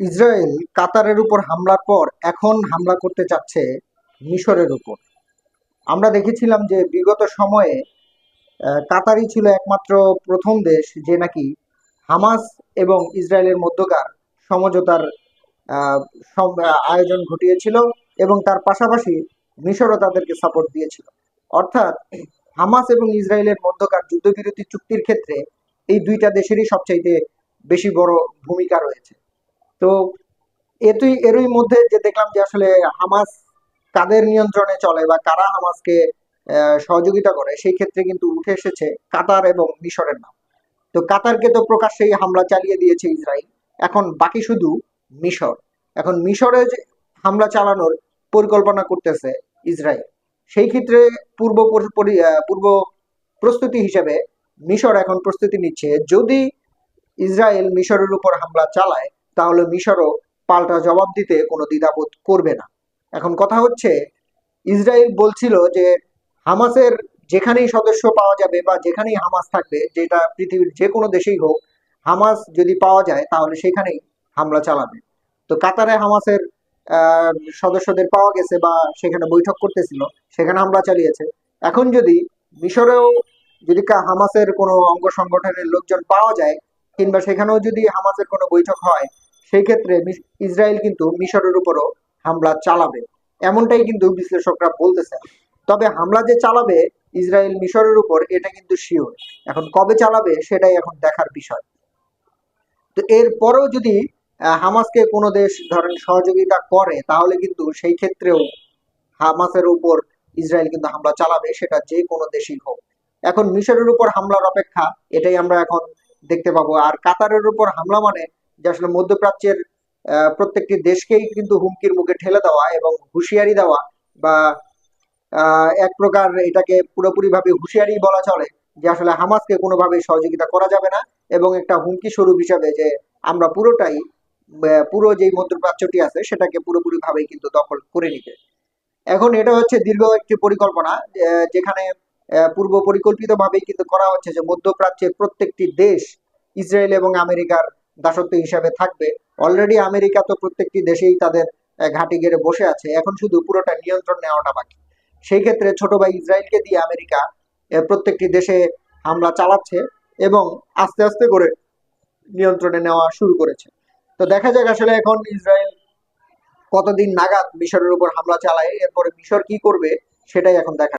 Israel কাতারের উপর হামলার পর এখন হামলা করতে চাচ্ছে মিশরের উপর। আমরা দেখেছিলাম যে বিগত সময়ে কাতারই ছিল একমাত্র প্রথম দেশ যে নাকি হামাস এবং ইসরায়েলের মধ্যকার সমঝোতার আয়োজন ঘটিয়েছিল এবং তার পাশাপাশি মিশরও তাদেরকে সাপোর্ট দিয়েছিল। অর্থাৎ হামাস এবং ইসরায়েলের মধ্যকার যুদ্ধবিরতি চুক্তির ক্ষেত্রে এই দুইটা দেশেরই সবচাইতে বেশি বড় ভূমিকা রয়েছে। তো এতুই, এরই মধ্যে যে দেখলাম যে আসলে হামাস কাদের নিয়ন্ত্রণে চলে বা কারা হামাসকে সহযোগিতা করে, সেই ক্ষেত্রে কিন্তু উঠে এসেছে কাতার এবং মিশরের নাম। তো কাতারকে তো প্রকাশ্যেই হামলা চালিয়ে দিয়েছে ইসরায়েল এখন বাকি শুধু মিশর। এখন মিশরে যে হামলা চালানোর পরিকল্পনা করতেছে ইসরায়েল সেই ক্ষেত্রে পূর্ব পূর্ব প্রস্তুতি হিসেবে মিশর এখন প্রস্তুতি নিচ্ছে। যদি ইসরায়েল মিশরের উপর হামলা চালায় তাহলে মিশরও পাল্টা জবাব দিতে কোনো দ্বিধাবোধ করবে না। এখন কথা হচ্ছে, ইসরায়েল বলছিল যে হামাসের যেখানেই সদস্য পাওয়া যাবে বা যেখানেই হামাস থাকবে, যেটা পৃথিবীর যে কোনো দেশেই হোক, হামাস যদি পাওয়া যায় তাহলে সেখানেই হামলা চালাবে। তো কাতারে হামাসের সদস্যদের পাওয়া গেছে বা সেখানে বৈঠক করতেছিল, সেখানে হামলা চালিয়েছে। এখন যদি মিশরেও যদি হামাসের কোনো অঙ্গ সংগঠনের লোকজন পাওয়া যায়, কিংবা সেখানেও যদি হামাসের কোনো বৈঠক হয় সেই ক্ষেত্রে ইসরায়েল কিন্তু মিশরের উপরও হামলা চালাবে। এমনটাই কিন্তু বিশ্লেষকরা বলতেছে তবে হামলা যে চালাবে, ইসরায়েল মিশরের উপর এটা কিন্তু শিওর এখন কবে চালাবে, সেটাই এখন দেখার বিষয়। তো এর পরেও যদি হামাসকে কোনো দেশ ধরেন সহযোগিতা করে, তাহলে কিন্তু সেই ক্ষেত্রেও হামাসের উপর ইসরায়েল কিন্তু হামলা চালাবে, সেটা যে কোনো দেশই হোক। এখন মিশরের উপর হামলার অপেক্ষা, এটাই আমরা এখন দেখতে পাবো। আর কাতারের উপর হামলা মানে যে আসলে মধ্যপ্রাচ্যের প্রত্যেকটি দেশকেই কিন্তু হুমকির মুখে ঠেলে দেওয়া এবং হুঁশিয়ারি দেওয়া বা এক প্রকার এটাকে পুরোপুরি ভাবে হুঁশিয়ারি বলা চলে যে আসলে হামাসকে কোনোভাবে সহযোগিতা করা যাবে না এবং একটা হুমকি স্বরূপ হিসাবে যে আমরা পুরোটাই পুরো যেই মধ্যপ্রাচ্যটি আছে সেটাকে পুরোপুরি ভাবেই কিন্তু দখল করে নিতে। এখন এটা হচ্ছে দীর্ঘ একটি পরিকল্পনা যেখানে পূর্ব পরিকল্পিত ভাবেই কিন্তু করা হচ্ছে যে মধ্যপ্রাচ্যের প্রত্যেকটি দেশ, ইসরায়েল এবং আমেরিকার দাসত্ব হিসাবে থাকবে। অলরেডি আমেরিকা তো প্রত্যেকটি দেশেই তাদের ঘাঁটি গেড়ে বসে আছে। এখন শুধু পুরোটা নিয়ন্ত্রণ নেওয়াটা বাকি। সেই ক্ষেত্রে ছোট ভাই ইসরায়েলকে দিয়ে আমেরিকা প্রত্যেকটি দেশে হামলা চালাচ্ছে এবং আস্তে আস্তে করে নিয়ন্ত্রণে নেওয়া শুরু করেছে। তো দেখা যাক আসলে এখন ইসরায়েল কতদিন নাগাদ মিশরের উপর হামলা চালায়, এরপরে মিশর কি করবে সেটাই এখন দেখা